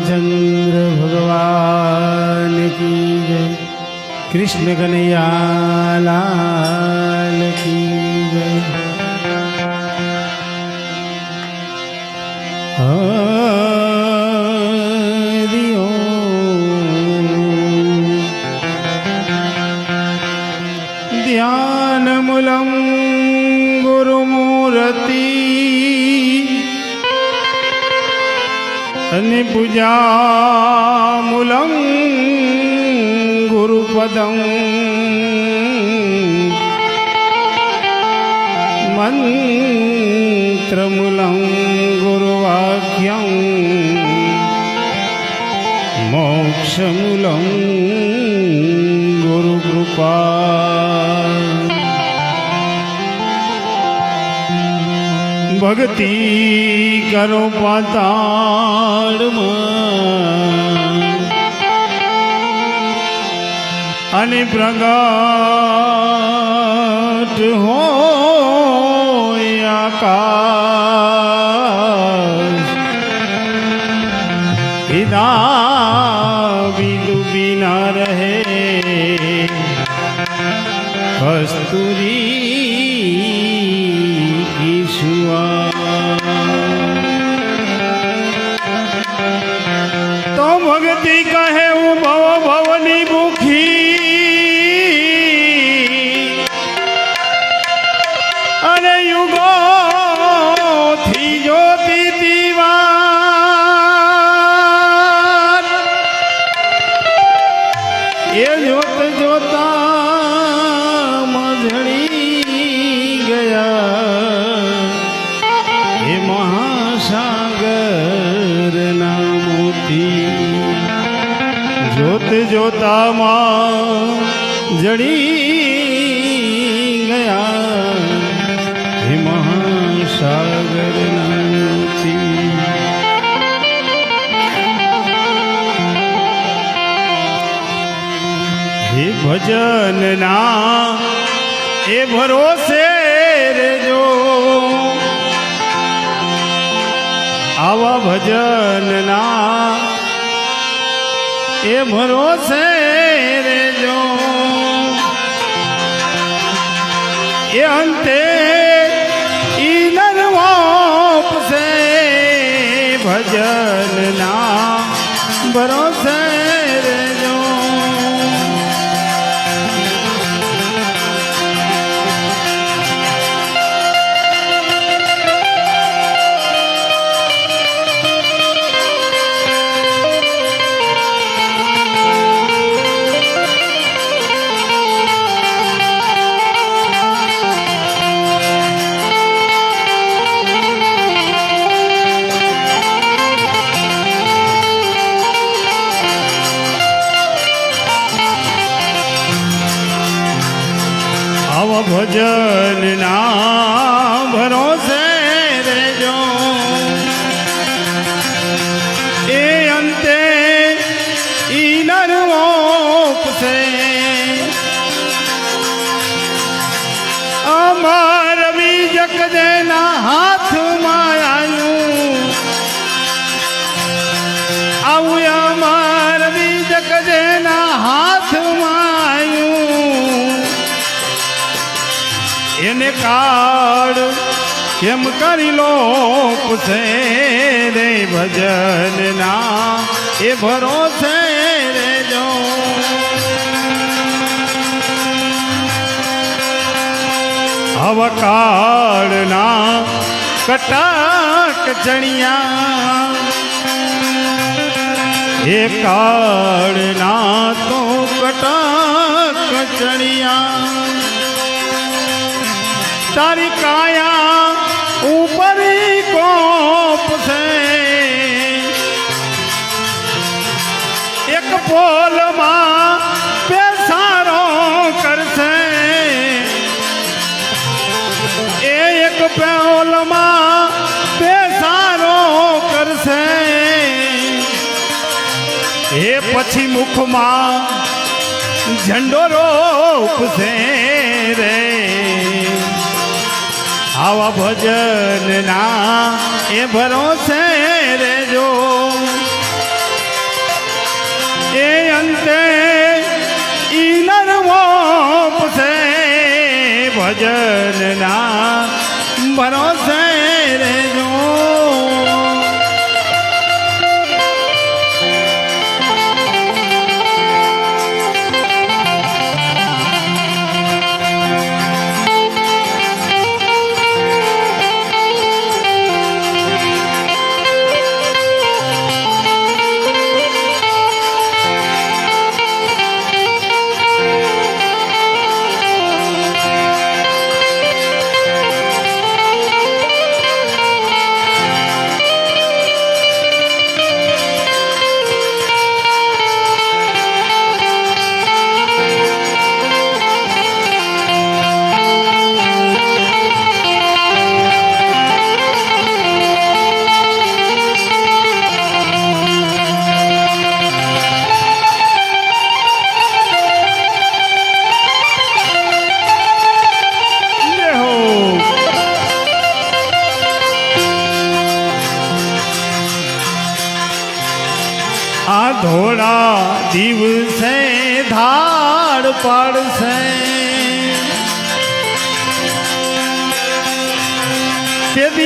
રામચંદ્ર ભગવાન કી જય કૃષ્ણ કનૈયા ગુરુકૃપા ભક્તિ કરો પાતાળમાં. અને પ્રગટ હો આકાશ. હિદા Tulio. જોતામાં જડી ગયા. હે મહાસાગર ના મોતી હે ભજનના એ ભરોસે રેજો. આવા ભજનના એ ભરોસે રેજો એ અંતે ઈ નરવાપસે ભજનના. ભરોસે ભજન ના કાળ કેમ કરી લો પૂછે રે ભજન ના એ ભરોસે રેજો અવકાળના કટાક ચણિયા. એ કાળના તો કટાક ચણિયા. તારી કાયા ઉપરી કોપ છે. એક પોલમાં પેસારો કરશે. એ એક પોલમાં પેસારો કરશે. એ પછી મુખમાં ઝંડો રોપશે રે. આવા ભજનના એ ભરોસે રેજો એ અંતે ઈનર મોપસે ભજનના ભરોસે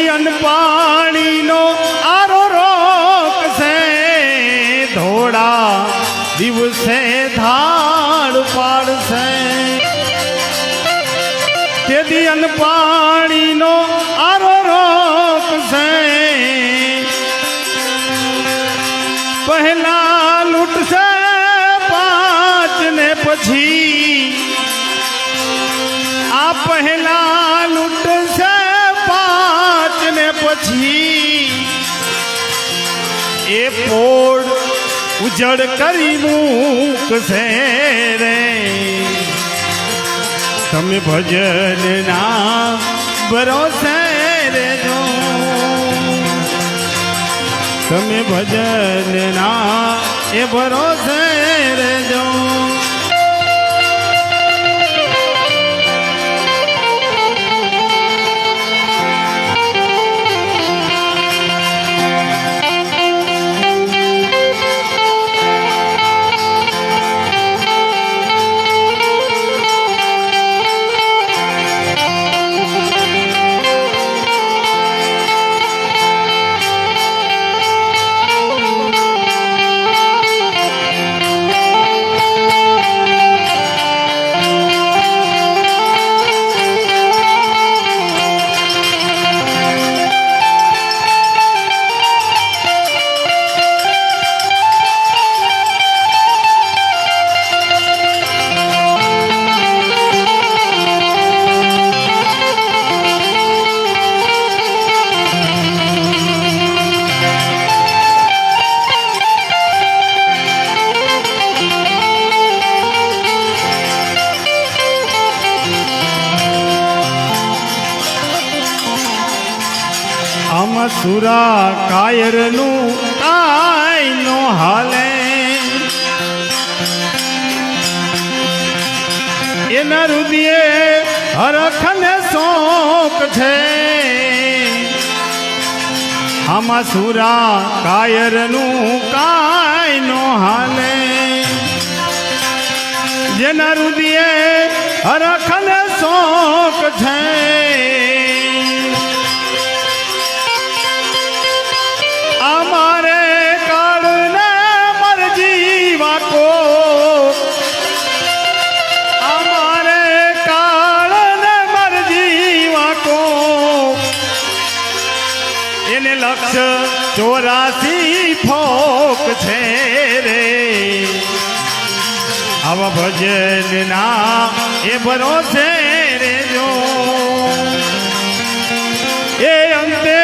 અન્ન પાણીનો આરો ઉજળ કરી મૂકશે રે. તમે ભજનના ભરોસે રેજો તમે ભજનના એ ભરોસે રેજો સુરા કાયરનું કાય નો હાલે. એના રુદિયે હરખને શોક છે. આમાં સુરા કાયરનું કાય નો હાલે. જેના રુદિયે હરખને શોક છે. ચોરાસી ફોક છે રે. આવા ભજનના એ ભરોસે રેજો એ અંતે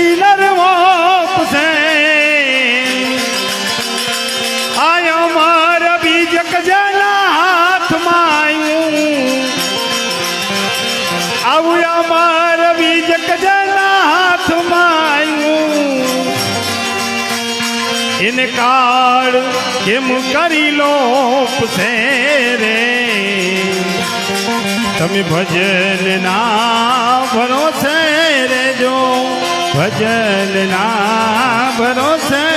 ઈ નરમોપ છે. આય અમાર બીજક જના હાથમાં આવ્યું આવું અમાર બીજક જના એને કાળ કેમ કરી લો છે રે? તમે ભજન ના ભરોસે રેજો ભજન ના ભરોસે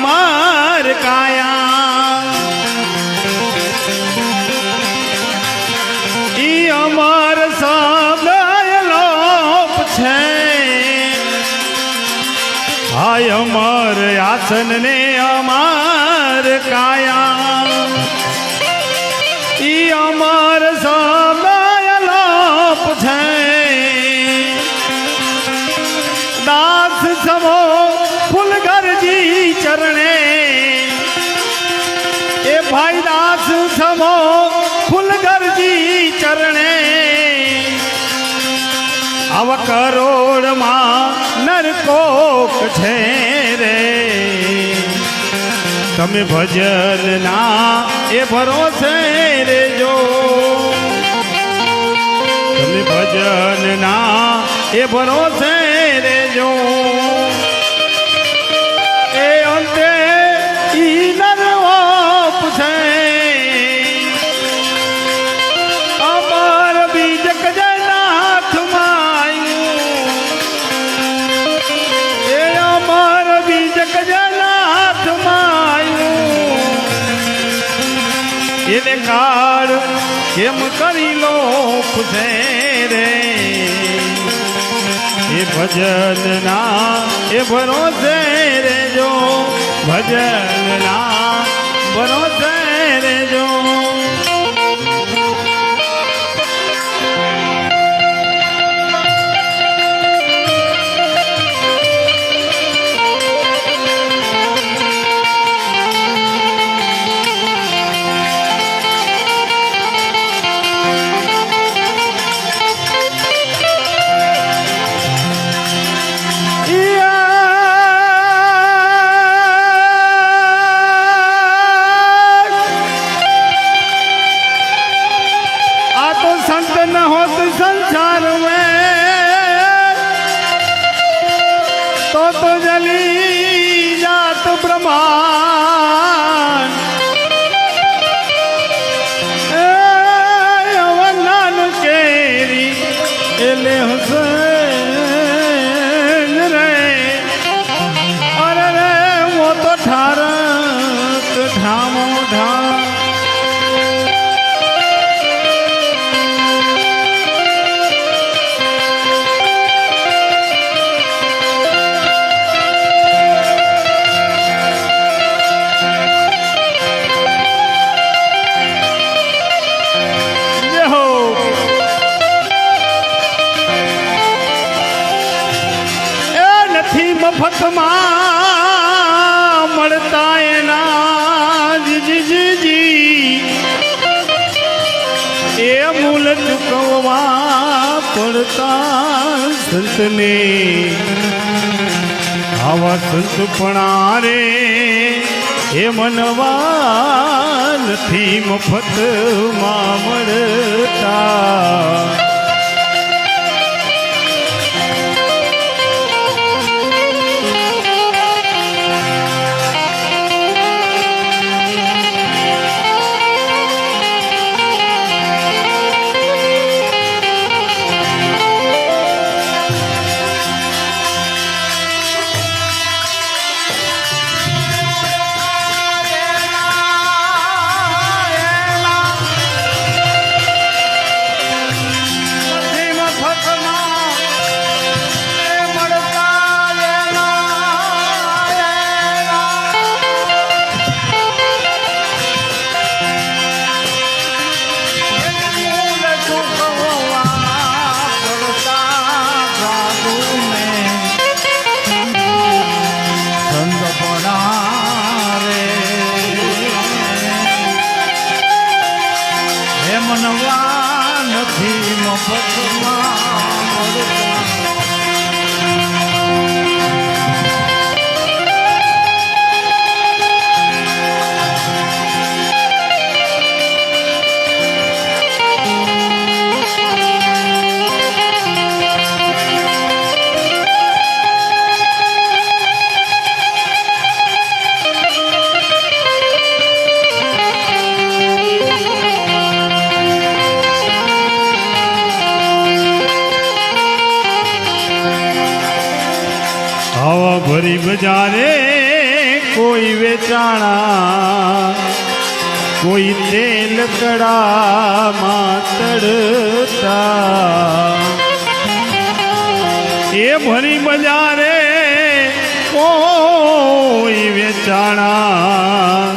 અમાર કાયા ઈ અમર સદાયલોપ છે હાય અમર આસન ને અમાર કાયા કરોડમાં નરકોક છે રે. તમે ભજન ના એ ભરોસે રેજો. તમે ભજન ના એ ભરોસે રેજો. કાળ કેમ કરી લો છે રે? એ ભજન ના એ ભરોસે રેજો ભજન ના ભરોસે રેજો. આવા સંત પણ રે એ મનવા નથી મફતમાં મળતા ભરી બજારે કોઈ વેચાણા, કોઈ તેલ કડામાં તડતા એ ભરી બજારે કોઈ વેચાણા,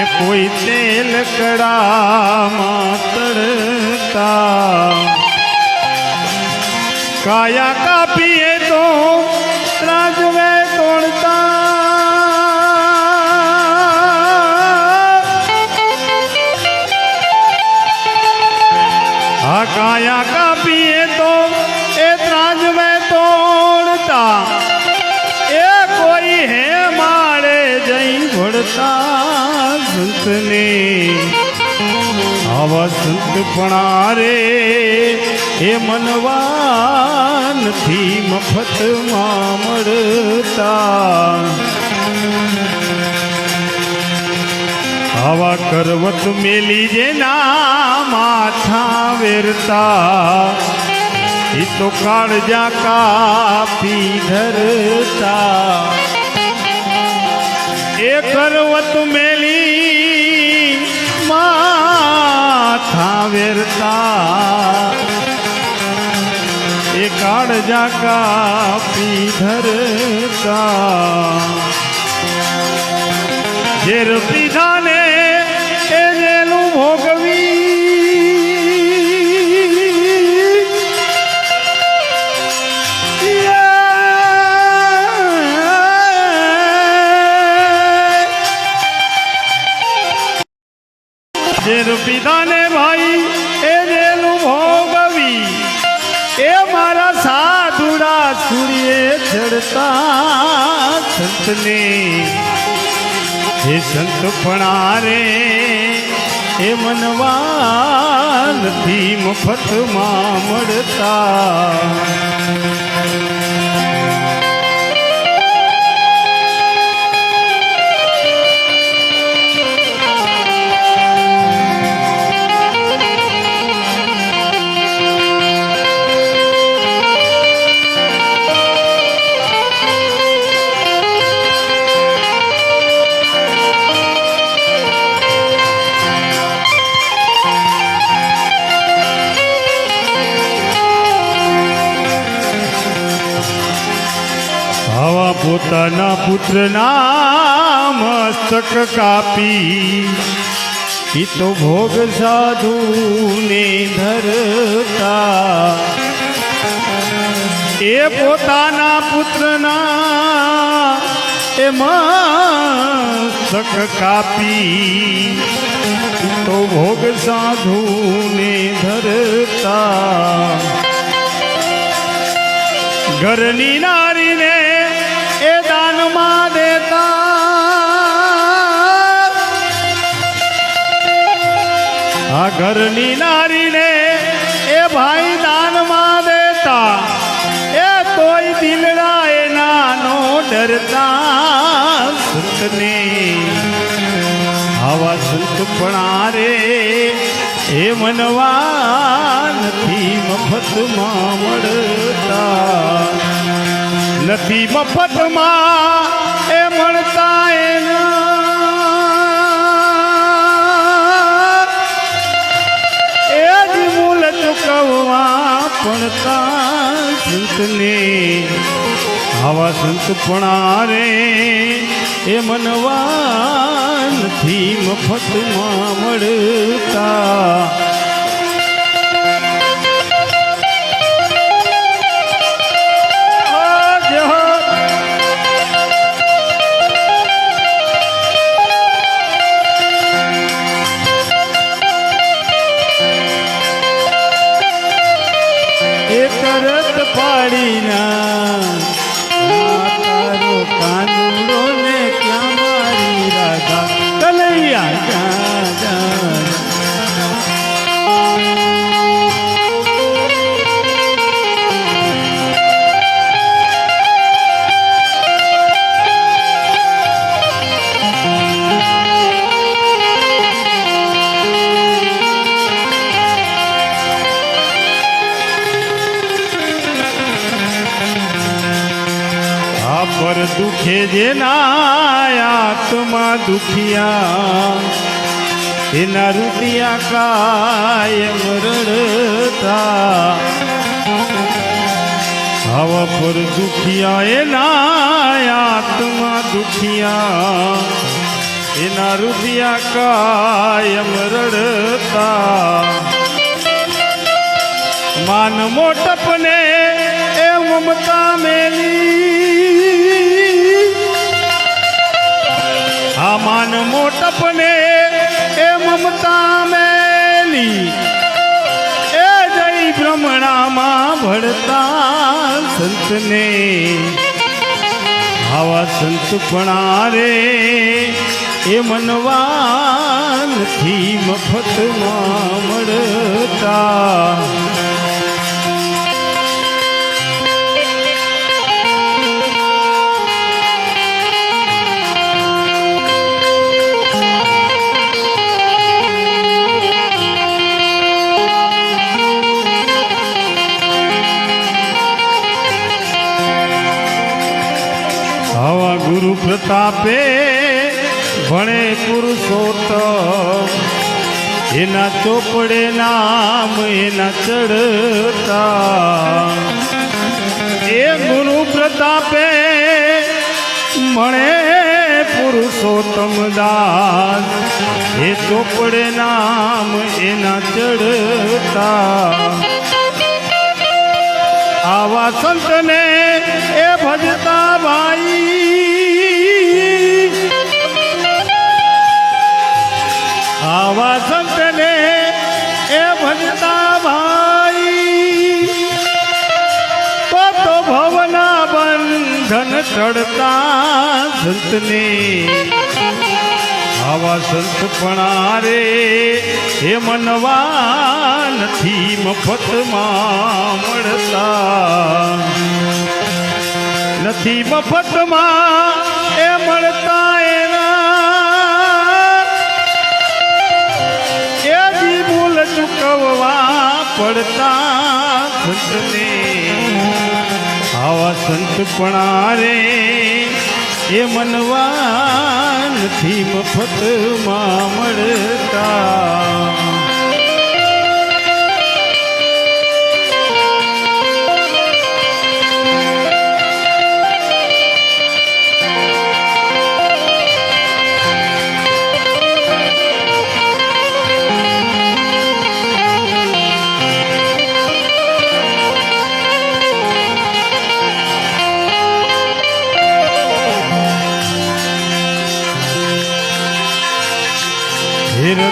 એ કોઈ તેલ કડામાં તડતા કાયા કાપીએ તો કાયા કાપીએ તો એ ત્રાજવે તોડતા. એ કોઈ હે મારે જઈ ભળતા સંતને. આવા સંત રે એ મનવા નથી મફતમાં મળતા. આવા કરવત મેલી જેના માથા વેરતા એ તો કાળજા કાપી ધરતા એ કરવત મેલી માથા વેરતા એ કાળજા કાપી ધરતા ઝેર પીધાને એ જેલું ભોગવી. ઝેર પીધાને ભાઈ એ જેલું ભોગવી. એ મારા સાધુડા છુડીએ ચડતા સંતને હે સંત પણારે એ મનવા નથી મફતમાં મળતા. પુત્રના મસ્તક કાપી. ઈ તો ભોગ સાધુને ધરતા. એ પોતાના પુત્રના એ મસ્તક કાપી. તો ભોગ સાધુને ધરતા. ઘરની નારીને આ ઘરની નારીને એ ભાઈ દાનમાં દેતા, એ કોઈ દિલડા એના નો ડરતા. સુતને આવા સંત રે, એ મનવા નથી મફતમાં મળતા. નથી મફતમાં એ મળતા પડતા સંતને આવા સંત પણારે એ મનવા નથી મફતમાં મળતા. જેના આત્મા દુખિયા. એના રૂપિયા કાયમ રડતા. હવા પર દુખિયા એના આત્મા દુખિયા. એના રૂપિયા કાયમ રડતા. માન મોટપને એ મમતા મેલી. મોટપને એ મમતા મેલી. એ જઈ ભ્રમણામાં ભળતા સંતને. આવા સંત પણારે એ મનવા નથી મફતમાં મળતા. ગુરુ પ્રતાપે ભણે પુરુષોત્તમ. એના ચોપડે નામ, એના ચડતા. એ ગુરુ પ્રતાપે, ભણે પુરુષોત્તમ દાસ એ ચોપડે નામ, એના ચડતા. આવા સંતને એ ભજતા ભાઈ આવા સંતને એ ભજતા ભાઈ. તો ભવના બંધન ચડતા સંતને. આવા સંત રે એ મનવા નથી મફતમાં મળતા. નથી મફતમાં એ મળતા પડતા સંતને આવા સંત રે એ મનવા નથી મફતમાં મળતા.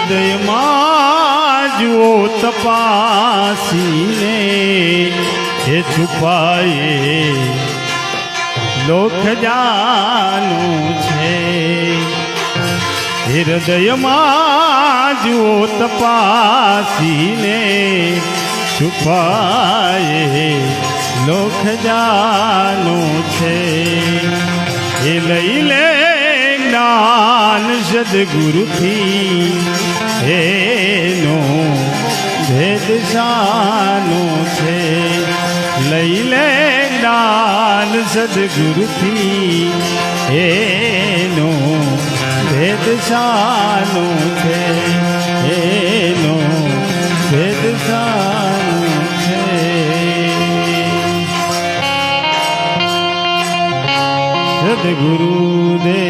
હૃદયમાં જુઓ તપાસીને એ છુપાયે લોક જાનું છે. હૃદયમાં જુઓ તપાસીને છુપાયે લોક જાનું છે. એ લઈ લે જ્ઞાન સદગુરુથી એનો ભેદ જાનો છે, લઈ લે જ્ઞાન સદગુરુથી એનો ભેદ જાનો છે, એનો ભેદ જાનો છે સદગુરુદેવ.